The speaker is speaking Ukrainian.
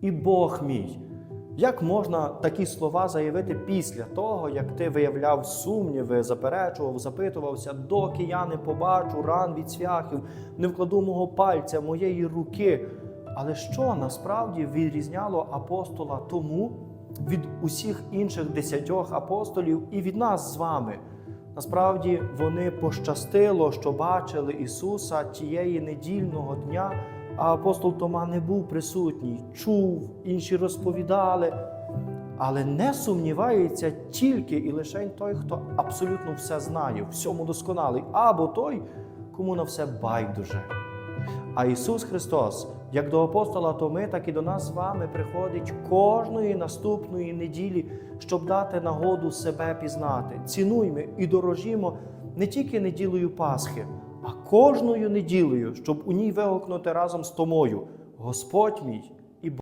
і Бог мій. Як можна такі слова заявити після того, як ти виявляв сумніви, заперечував, запитувався, доки я не побачу ран від цвяхів, не вкладу мого пальця, моєї руки. Але що насправді відрізняло апостола тому від усіх інших десятьох апостолів і від нас з вами? Насправді вони пощастило, що бачили Ісуса тієї недільного дня, а апостол Тома не був присутній, чув, інші розповідали. Але не сумнівається тільки і лише той, хто абсолютно все знає, всьому досконалий, або той, кому на все байдуже. А Ісус Христос, як до апостола Томи, так і до нас з вами приходить кожної наступної неділі, щоб дати нагоду себе пізнати. Цінуймо і дорожімо не тільки неділею Пасхи, а кожною неділею, щоб у ній вигукнути разом з Томою: Господь мій